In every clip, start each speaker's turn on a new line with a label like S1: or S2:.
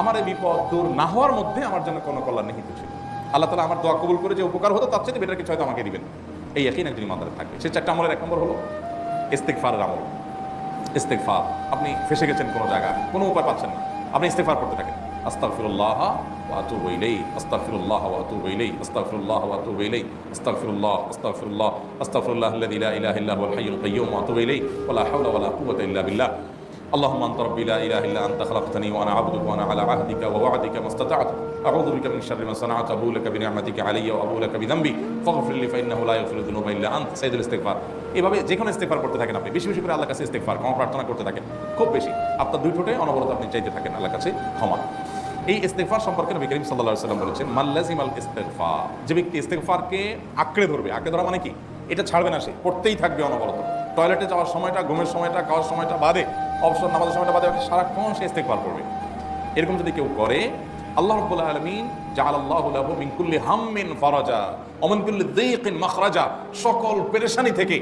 S1: আমার এই বিপদ দূর না হওয়ার মধ্যে আমার জন্য কোনো কল্যাণ নিহিত ছিল। আল্লাহ তালা আমার দোয়া কবুল করে যে উপকার হতো, তার চেয়ে বেটার কিছু হয়তো আমাকে দিবেন। এই একই একজন ইমানদার থাকবে সে চারটা আমলের এক নম্বর হলো ইস্তেকফারের আমল। ইস্তেকফার আপনি ফেসে গেছেন কোনো জায়গায়, কোনো উপায় পাচ্ছেন না। আপনি ইস্তেকফার করতে থাকেন। আস্তাগফিরুল্লাহ ওয়া আতুবু ইলাইহি, আস্তাগফিরুল্লাহ ওয়া আতুবু ইলাইহি, আস্তাগফিরুল্লাহ ওয়া আতুবু ইলাইহি, আস্তাগফিরুল্লাহ আস্তাগফিরুল্লাহ আস্তাগফিরুল্লাহ আল্লাযী লা ইলাহা ইল্লা হুয়াল হাইয়ুল কাইয়্যুম ওয়া আতুবু ওয়া লা হাওলা ওয়া লা কুওয়াতা ইল্লা বিল্লাহ। اللهم انت ربي لا اله الا انت خلقتني وانا عبدك وانا على عهدك ووعدك ما استطعت اعوذ بك من شر ما صنعت ابو لك بنعمتك علي وابو لك بذنبي فاغفر لي فانه لا يغفر الذنوب الا انت سيد الاستغفار এভাবে যে কোনো ইস্তেগফার করতে থাকেন আপনি বেশি বেশি করে আল্লাহর কাছে ইস্তেগফার ক্ষমা প্রার্থনা করতে থাকেন খুব বেশি আপনার দুই ঠোঁটে অনবরত আপনি চাইতে থাকেন আল্লাহর কাছে ক্ষমা এই ইস্তেগফার সম্পর্কে নবী করিম সাল্লাল্লাহু আলাইহি সাল্লাম বলেছেন মাল্লাজিম আল ইস্তেগফার যে ব্যক্তি ইস্তেগফারকে আঁকড়ে ধরবে আঁকড়ে ধরা মানে কি এটা ছাড়বে না সে, পড়তেই থাকবে অনবরত। টয়লেটে যাওয়ার সময়টা, ঘুমের সময়টা, খাওয়ার সময়টা বাদে, অবসর নামাজের সময়টা বাদে সারাক্ষণ সে ইস্তেগফার করবে। এরকম যদি কেউ করে, আল্লাহ রাব্বুল আলামিন জাআলাল্লাহু লাহু মিন কুল্লি হাম্মিন ফারাজা, ওয়া মিন কুল্লি সকল পেরেশানি থেকে,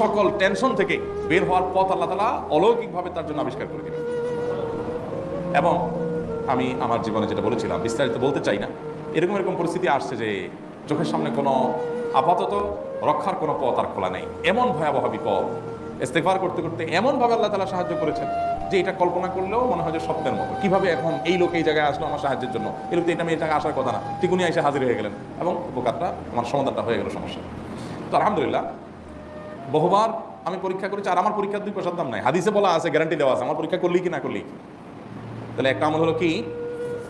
S1: সকল টেনশন থেকে বের হওয়ার পথ আল্লাহ তালা অলৌকিকভাবে তার জন্য আবিষ্কার করে দিবেন। এবং আমি আমার জীবনে যেটা বলেছিলাম, বিস্তারিত বলতে চাই না, এরকম এরকম পরিস্থিতি আসছে যে চোখের সামনে কোনো আপাতত রক্ষার কোনো পথ আর খোলা নেই। এমন ভয়াবহ বিপদ ইস্তেগফার করতে করতে এমনভাবে আল্লাহ তালা সাহায্য করেছেন যে এটা কল্পনা করলেও মনে হয় যে স্বপ্নের মতো। কীভাবে এখন এই লোক এই জায়গায় আসলো আমার সাহায্যের জন্য? এই লোক এটা জায়গায় আসার কথা না। ঠিক উনি এসে হাজির হয়ে গেলেন এবং উপকারটা, আমার সমাধানটা হয়ে গেল সমস্যা। তো আলহামদুলিল্লাহ, বহুবার আমি পরীক্ষা করেছি, আর আমার পরীক্ষার দুই পয়সার দাম নাই। হাদিসে বলা আছে গ্যারান্টি দেওয়া আছে, আমার পরীক্ষা করলি কি না করলি? তাহলে একটা আমল হলো কি?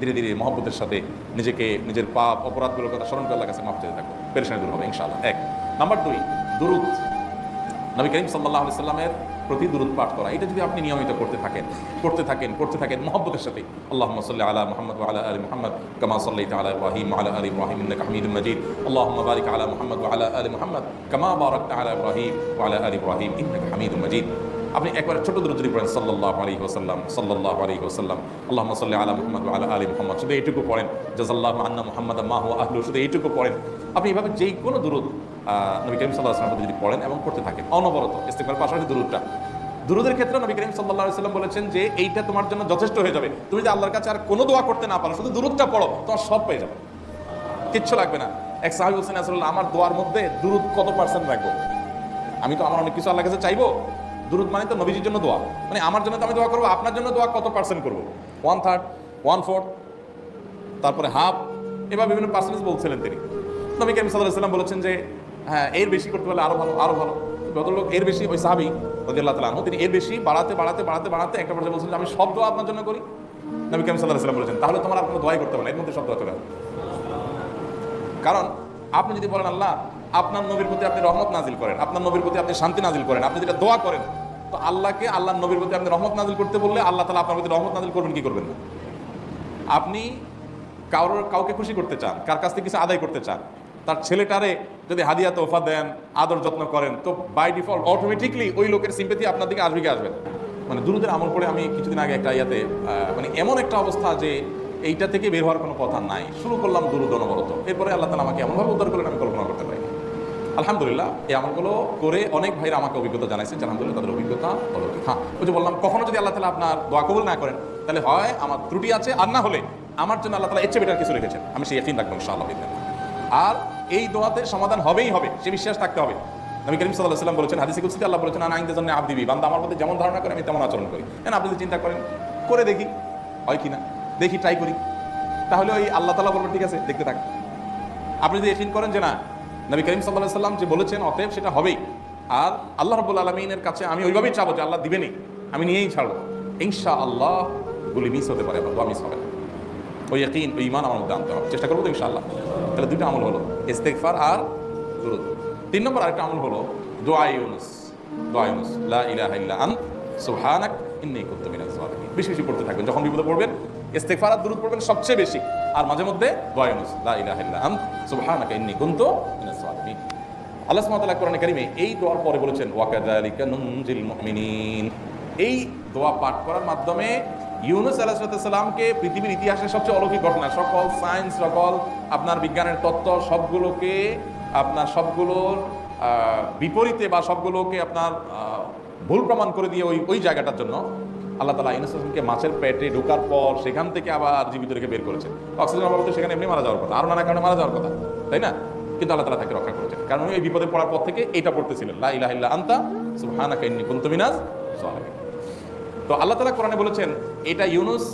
S1: ধীরে ধীরে মহব্বতের সাথে নিজেকে, নিজের পাপ, অপরাধগুলোর কথা স্মরণ করে কাছে মাফ চেয়ে থাকব পেরেশানি দূর হবে, ইনশাআল্লাহ। এক। নাম্বার দুই, দুরুদ। নবী করিম সাল্লাহ সাল্লামের প্রতি দুরুদ পাঠ করা। এটা যদি আপনি নিয়মিত করতে থাকেন করতে থাকেন করতে থাকেন, মহব্বতের সাথে আল্লাহ সাল্লি আলা মোহাম্মদ আলা আলী মোহাম্মদ কামা সাল্লাই আলা ইব্রাহিম আলা আলী ইব্রাহিম হামিদুম মাজিদ। আল্লাহ বারিক আলা মোহাম্মদ আলা আলী মোহাম্মদ কামা বারাক আলা ইব্রাহিম আলা আলী ইব্রাহিম ইন্নাকা হামিদুম মাজিদ। আপনি একবার ছোট দূর যদি পড়েন সাল্লাহ আলী ওসাল্লাম সাল্লাহ আলী ওসাল্লাম আল্লাহ সাল্লাহ আলা মোহাম্মদ আলা আলী মোহাম্মদ, শুধু এইটুকু পড়েন। জাজাল্লাহ আন্না মোহাম্মদ মাহ আহলু শুধু এইটুকু পড়েন। আপনি এভাবে যেই কোনো দূরত নবী করিম সাল্লাহ আসলাম যদি পড়েন এবং করতে থাকেন, অনবরত ইস্তেকবার পাশাপাশি দূরটা দুরুদের ক্ষেত্রে নবী করিম সাল্লাহ সাল্লাম বলেছেন যে এইটা তোমার জন্য যথেষ্ট হয়ে যাবে। তুমি যদি আল্লাহর কাছে আর কোনো দোয়া করতে না পারো, শুধু দুরুদটা পড়ো, তোমার সব পেয়ে যাবে। কিচ্ছু লাগবে না। এক সাহাবি হোসেন আসল্লাহ আমার দোয়ার মধ্যে দুরুদ কত পার্সেন্ট রাখব? আমি তো, আমার অনেক কিছু আল্লাহর কাছে চাইব। দুরুদ মানে তো নবীজির জন্য দোয়া। মানে আমার জন্য তো আমি দোয়া করব, আপনার জন্য দোয়া কত পার্সেন্ট করব? ওয়ান থার্ড ওয়ান ফোর্থ তারপরে হাফ এবার বিভিন্ন পার্সেন্টেজ বলছিলেন তিনি। নবী করিম সাল্লাম বলেছেন যে হ্যাঁ এর বেশি করতে পারলে আরও ভালো, আরও ভালো। ভদ্রলোক এর বেশি, ওই সাহাবি আল্লাহ তালা তিনি এর বেশি বাড়াতে বাড়াতে বাড়াতে বাড়াতে একটা পর্যায়ে বলছেন আমি সব দোয়া আপনার জন্য করি। নবী করিম সাল্লাহ সাল্লাম বলেছেন, তাহলে তোমার আর কোনো দোয়াই করতে না, এর মধ্যে সব দোয়া চলে কারণ আপনি যদি বলেন, আল্লাহ আপনার নবীর প্রতি আপনি রহমত নাজিল করেন, আপনার নবীর প্রতি আপনি শান্তি নাজিল করেন, আপনি যেটা দোয়া করেন, তো আল্লাহকে আল্লাহ নবীর প্রতি আপনি রহমত নাজিল করতে বললে আল্লাহ তালা আপনার প্রতি রহমত নাজিল করবেন, কি করবেন না? আপনি কারোর, কাউকে খুশি করতে চান, কার কাছ থেকে কিছু আদায় করতে চান, তার ছেলেটারে যদি হাদিয়া তোফা দেন, আদর যত্ন করেন, তো বাই ডিফল্ট অটোমেটিকলি ওই লোকের সিম্পেথি আপনার দিকে আসবে কি মানে দুরুদের আমল করে আমি কিছুদিন আগে একটা ইয়াতে মানে এমন একটা অবস্থা যে এইটা থেকে বের হওয়ার কোনো কথা নাই। শুরু করলাম দুরুদ অনবরত। এরপরে আল্লাহ তালা আমাকে এমনভাবে উদ্ধার করলেন, আমি কল্পনা করতে পারি আলহামদুলিল্লাহ, এই আমলগুলো করে অনেক ভাইরা আমাকে অভিজ্ঞতা জানাইছেন আলহামদুলিল্লাহ তাদের অভিজ্ঞতা হলো হ্যাঁ ওই যে বললাম, কখনো যদি আল্লাহ তালা আপনার দোয়া কবুল না করেন, তাহলে হয় আমার ত্রুটি আছে, আর না হলে আমার জন্য আল্লাহ তালা এর চেয়ে বেটার কিছু রেখেছেন। আমি সেই একদিন রাখব ইনশাআল্লাহ আর এই দোয়াতে সমাধান হবেই হবে, সে বিশ্বাস থাকতে হবে। নবী করিম সাল্লাহ সাল্লাম বলেছেন, হাদিসে কুলসিতে আল্লাহ বলেছেন, আনা আইনদের জন্য আব দিবি বান্দা আমার মধ্যে যেমন ধারণা করে, আমি তেমন আচরণ করি। কেন আপনি যদি চিন্তা করেন, করে দেখি, হয় কি না? দেখি ট্রাই করি। তাহলে ওই আল্লাহ তালা বলবেন, ঠিক আছে, দেখতে থাক। আপনি যদি এফিন করেন যে না নবী করিম সাল্লাহ সাল্লাম যে বলেছেন, অতএব সেটা হবেই। আর আল্লাহ রব্বুল আলমিনের কাছে আমি ওইভাবেই চাবো যে আল্লাহ দিবেনই। আমি নিয়েই ছাড়বো। ইনশা আল্লাহ গুলি মিস হতে পারে দোয়া মিস হবে ওই ইয়কিন ওই ইমান আমার মধ্যে আনতে হবে। চেষ্টা করব তো ইনশাআল্লাহ। তাহলে দুটো আমল হলো, ইস্তেগফার আর দুরুদ। তিন নম্বর আরেকটা আমল হলো, দোয়া ইউনুস। দোয়া ইউনুস, লা ইলাহা ইল্লা আন সুবহানাক ইন্নী কুনতু মিনাজ জালিমিন বেশি বেশি পড়তে থাকবেন। যখন বিপদে পড়বেন, ইস্তেগফার আর দুরুদ পড়বেন সবচেয়ে বেশি। আর মাঝে মধ্যে দোয়া ইউনুস, লা ইলাহা ইল্লা আন সুবহানাকা ইন্নী কুনতু মিনাজ আল্লাহ ওয়া তাআলা কারিমে এই দোয়ার পরে বলেছেন মুমিনিন। এই দোয়া পাঠ করার মাধ্যমে ইউনুস আলাহিসাল্লামকে পৃথিবীর ইতিহাসের সবচেয়ে অলৌকিক ঘটনা, সকল সায়েন্স, সকল আপনার বিজ্ঞানের তত্ত্ব, সবগুলোকে আপনার সবগুলোর বিপরীতে বা সবগুলোকে আপনার ভুল প্রমাণ করে দিয়ে ওই ওই জায়গাটার জন্য আল্লাহ তালা ইউনুস আসলামকে মাছের পেটে ঢোকার পর সেখান থেকে আবার জীবিত রেখে বের করেছেন। অক্সিজেন অভাবে সেখানে এমনি মারা যাওয়ার কথা, আরও নানা কারণে মারা যাওয়ার কথা, তাই না? কিন্তু আল্লাহ তালা তাকে রক্ষা করেছেন। কারণ উনি এই বিপদে পড়ার পর থেকে এটা পড়তেছিলেন। লা ইলাহা ইল্লা আনতা, সুবহানাকা ইন্নী কুনতু তো আল্লাহ তালা কোরআনে বলেছেন, এটা ইউনুস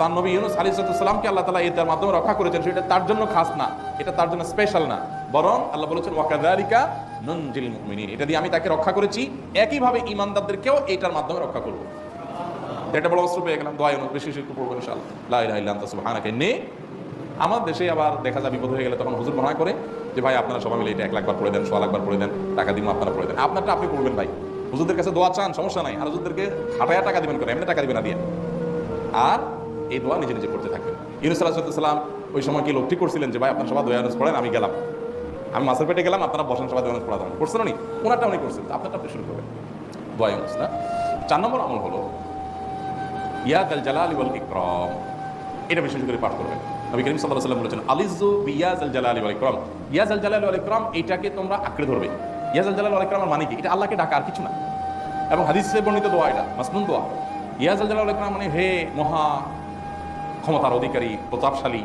S1: তার নবী ইউনুস আলী সালামকে আল্লাহ তালা এটার মাধ্যমে রক্ষা করেছেন, সেটা তার জন্য খাস না। এটা তার জন্য স্পেশাল না। বরং আল্লাহ বলেছেন ওয়াকাদারিকা ননজিল মুমিনিন। এটা দিয়ে আমি তাকে রক্ষা করেছি, একইভাবে ইমানদারদেরকেও এটার মাধ্যমে রক্ষা করব। এটা বড় অস্ত্র পেয়ে গেলাম। দোয়া ইউনুস, বেশি একটু পড়বেন ইনশাআল্লাহ। লা ইলাহা ইল্লা আনতা আমার দেশে আবার দেখা যায় বিপদ হয়ে গেলে তখন হুজুর মনে করে যে ভাই আপনারা সবাই মিলে এটা এক লাখবার পড়ে দেন, ছ লাখবার পড়ে দেন, টাকা দিব আপনারা পড়ে দেন। আপনারটা আপনি পড়বেন ভাই। হুজুরদের কাছে দোয়া চান, সমস্যা নাই। আর হুজুরদেরকে খাটায়া টাকা দিবেন করে এমনি টাকা দিবেন না, দিয়ে। আর এই দোয়া নিজে নিজে করতে থাকবেন। ইউনুস ওই সময় কি লোক ঠিক করছিলেন যে, ভাই, আপনার সবাই দোয়া পড়েন আমি গেলাম। আমি মাছের পেটে গেলাম, আপনারা বসেন, সবাই দোয়া পড়া দেবেন করছেন নি ওনারটা উনি করছেন। আপনারটা আপনি শুরু করবেন। দোয়া ইউনুস না। চার নম্বর আমল হলো ইয়াদ আল জালাল ইকরাম। এটা বিশেষ করে পাঠ করবেন। নবী করিম আলাইহি সাল্লাম বলেছেন আলিজু বিয়াজ আল জালাল ওয়াল ইকরাম। ইয়াজ আল জালাল ওয়াল ইকরাম, এটাকে তোমরা আঁকড়ে ধরবে। ইয়াজ আল জালাল ইকরামের মানে কি? এটা আল্লাহকে ডাকা আর কিছু না। এবং হাদিসে বর্ণিত দোয়া এটা, মাসনুন দোয়া। ইয়াজ আল জালাল ইকরাম মানে হে মহা ক্ষমতার অধিকারী, প্রতাপশালী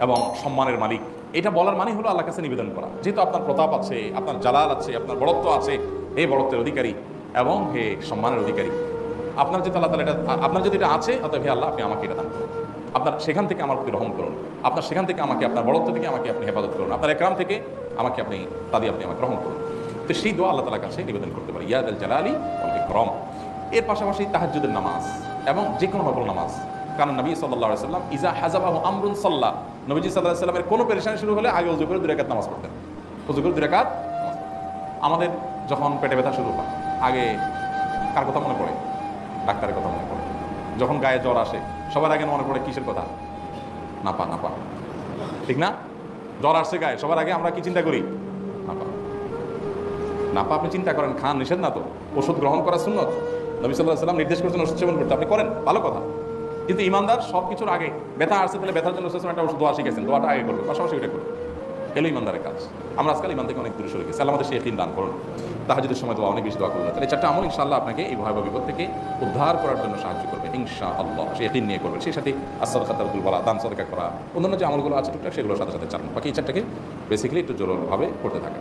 S1: এবং সম্মানের মালিক। এটা বলার মানে হলো আল্লাহর কাছে নিবেদন করা। যেহেতু আপনার প্রতাপ আছে, আপনার জালাল আছে, আপনার বড়ত্ব আছে, হে বড়ত্বের অধিকারী এবং হে সম্মানের অধিকারী। আপনার যেহেতু আল্লাহ তালা এটা, আপনার যদি এটা আছে, অতএব হে আল্লাহ আপনি আমাকে এটা দান আপনার সেখান থেকে আমার প্রতি রহম করুন। আপনার সেখান থেকে আমাকে, আপনার বড়ত্ব থেকে আমাকে আপনি হেফাজত করুন। আপনার একরাম থেকে আমাকে আপনি, তাদি আপনি আমাকে রহম করুন। তো সেই দোয়া আল্লাহ তালার কাছে নিবেদন করতে পারি। ইয়াদ আল জালালি করম এর পাশাপাশি তাহাজ্জুদের নামাজ এবং যে কোনো নকল নামাজ। কারণ নবী সাল্লাহ সাল্লাম ইজা হাজাবাহ আমরুন সাল্লাহ নবীজি সাল্লাহ সাল্লামের কোনো পেরেশানি শুরু হলে আগে উজু করে দুরাকাত নামাজ পড়তেন। উজু করে দুরাকাত আমাদের যখন পেটে ব্যথা শুরু হয়, আগে কার কথা মনে পড়ে? ডাক্তারের কথা মনে পড়ে। যখন গায়ে জ্বর আসে সবার আগে মনে পড়ে কিসের কথা? নাপা নাপা ঠিক না? জ্বর আসছে গায়ে, সবার আগে আমরা কি চিন্তা করি? নাপা নাপা আপনি চিন্তা করেন, খান নিষেধ না তো? ওষুধ গ্রহণ করা শূন্য নবী সাল্লাহ সাল্লাম নির্দেশ করেছেন ওষুধ সেবন করতে। আপনি করেন, ভালো কথা। কিন্তু ইমানদার সব কিছুর আগে, ব্যথা আসছে তাহলে ব্যথার জন্য একটা ওষুধ, দোয়া শিখেছেন, দোয়াটা আগে করবে পাশাপাশি ওটা করবে এলো ইমানদারের কাজ। আমরা আজকাল ইমান থেকে অনেক দূরে সরে গেছি। আমাদের সেই দান করুন। তাহাজুদের সময় দোয়া অনেক বেশি দোয়া করুন। তাহলে চারটা আমল ইনশাআল্লাহ আপনাকে এই ভয়াবহ বিপদ থেকে উদ্ধার করার জন্য সাহায্য করবে। ইনশা আল্লাহ সে একদিন নিয়ে করবে সেই সাথে আসাদ খাতারুল বলা দান সদকা করা। অন্যান্য যে আমলগুলো আছে টুকটাক সেগুলোর সাথে সাথে চালান। বাকি এই চারটাকে বেসিক্যালি একটু জোরভাবে করতে থাকে